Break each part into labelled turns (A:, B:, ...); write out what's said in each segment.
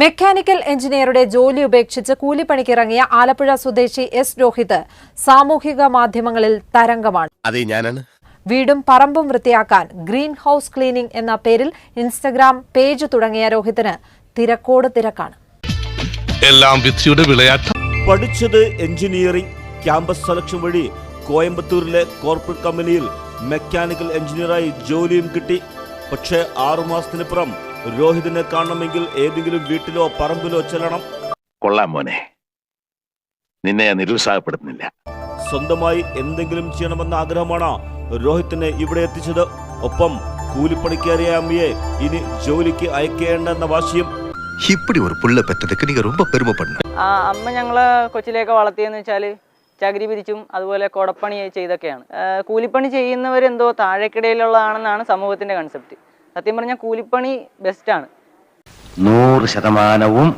A: Mechanical എഞ്ചിനീയറുടെ ജോലി ഉപേക്ഷിച്ച് കൂലിപ്പണിക്കിറങ്ങിയ ആലപ്പുഴ സ്വദേശി എസ് രോഹിത് സാമൂഹിക മാധ്യമങ്ങളിൽ തരംഗമാണ്.
B: അതെ ഞാനാണ്.
A: വീടും പറമ്പും വൃത്തിയാക്കാൻ ഗ്രീൻ ഹൌസ് ക്ലീനിംഗ് എന്ന പേരിൽ ഇൻസ്റ്റഗ്രാം പേജ് തുടങ്ങിയ രോഹിത്തിന് തിരക്കോട് തിരക്കാണ്.
C: എല്ലാം വിധിയുടെ വിളയാട്ടം.
D: പഠിച്ചത് എഞ്ചിനീയറിംഗ് ക്യാമ്പസ് സെലക്ഷൻ വഴി കോയമ്പത്തൂരിലെ കോർപ്പറേറ്റ് കമ്പനിയിൽ മെക്കാനിക്കൽ എഞ്ചിനീയറായി ജോലിയും കിട്ടി. പക്ഷേ ആറുമാസത്തിനപ്പുറം രോഹിതിനെ കാണണമെങ്കിൽ ഏതെങ്കിലും വീട്ടിലോ പറമ്പിലോ ചെല്ലണം
B: കൊള്ളാം മോനെ നിന്നെ ഞാൻ നിരുത്സാഹപ്പെടുത്തുന്നില്ല
D: സ്വന്തമായി എന്തെങ്കിലും ചെയ്യണമെന്ന ആഗ്രഹമാണ് രോഹിത്തിനെ ഇവിടെ എത്തിച്ചത് ഒപ്പം കൂലിപ്പണിക്കേറിയ അമ്മയെ ഇനി ജോലിക്ക് അയക്കേണ്ടെന്ന വാശിയും
E: இப்படி ஒரு புள்ள பெற்றதுக்கு நீங்க ரொம்ப பெருமைப்படணும்
F: ആ അമ്മ ഞങ്ങളെ കൊച്ചിലേക്ക് വളർത്തിയെന്ന് വെച്ചാൽ ചകിരി പിരിച്ചും അതുപോലെ കുടപ്പണി ചെയ്തൊക്കെയാണ് ആ, കൂലിപ്പണി ചെയ്യുന്നവരെന്തോ താഴേക്കിടയിലുള്ളതാണെന്നാണ് സമൂഹത്തിന്റെ കൺസെപ്റ്റ് സത്യം പറഞ്ഞാൽ കൂലിപ്പണി ആണ്.
B: നൂറ് ശതമാനവും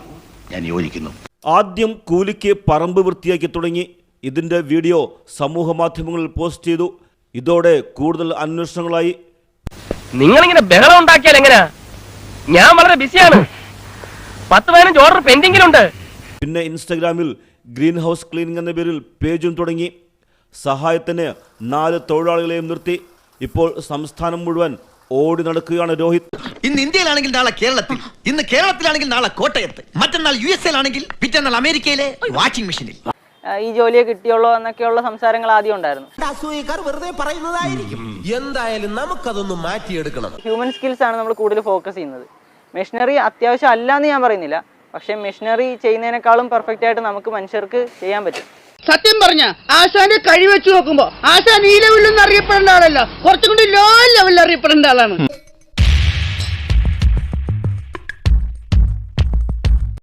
B: ഞാൻ യോജിക്കുന്നു.
D: ആദ്യം കൂലിക്ക് പറമ്പ് വൃത്തിയാക്കി തുടങ്ങി. ഇതിന്റെ വീഡിയോ സമൂഹ മാധ്യമങ്ങളിൽ പോസ്റ്റ് ചെയ്തു. ഇതോടെ കൂടുതൽ അന്വേഷണങ്ങളായി.
G: നിങ്ങളിങ്ങനെ ബഹളം ഉണ്ടാക്കിയാൽ എങ്ങനെയാ ഞാൻ വളരെ ബിസിയാണ്. പത്ത് പതിനഞ്ച് ഓർഡർ പെൻഡിങ്ങിലുണ്ട്
D: പിന്നെ ഇൻസ്റ്റഗ്രാമിൽ ഗ്രീൻ ഹൗസ് ക്ലീനിംഗ് എന്ന പേരിൽ പേജും തുടങ്ങി. സഹായത്തിന് നാല് തൊഴിലാളികളെയും നിർത്തി. ഇപ്പോൾ സംസ്ഥാനം മുഴുവൻ ഓടി നടക്കുകയാണ് രോഹിത്.
E: ഇന്ന് ഇന്ത്യയിലാണെങ്കിൽ നാളെ കേരളത്തിൽ ഇന്ന് കേരളത്തിലാണെങ്കിൽ നാളെ കോട്ടയത്ത് മറ്റന്നാൾ യു എസ് എയിലാണെങ്കിൽ പിറ്റന്നാൾ അമേരിക്കയിലെ വാഷിംഗ് മെഷീനിൽ.
F: ഈ ജോലിയെ കിട്ടിയുള്ളൂ എന്നൊക്കെയുള്ള സംസാരങ്ങൾ ആദ്യം ഉണ്ടായിരുന്നു.
H: അസൂയക്കാർ വെറുതെ പറയുന്നതായിരിക്കും. എന്തായാലും നമുക്കതൊന്ന് മാറ്റിയെടുക്കണം.
F: ഹ്യൂമൻ സ്കിൽസ് ആണ് നമ്മൾ കൂടുതൽ ഫോക്കസ് ചെയ്യുന്നത്. മെഷീനറി അത്യാവശ്യം അല്ല എന്ന് ഞാൻ പറയുന്നില്ല. പക്ഷേ മെഷീനറി ചെയ്യുന്നതിനേക്കാളും പെർഫെക്റ്റ് ആയിട്ട് നമുക്ക് മനുഷ്യർക്ക് ചെയ്യാൻ പറ്റും.
I: സത്യം പറഞ്ഞ ആശാന്റെ കഴി വെച്ച് നോക്കുമ്പോ ആശാൻ ഈ ലെവലിൽ ഒന്നും അറിയപ്പെടേണ്ട ആളല്ല. കുറച്ചും കൂടി ലോ ലെവലിൽ അറിയപ്പെടേണ്ട ആളാണ്.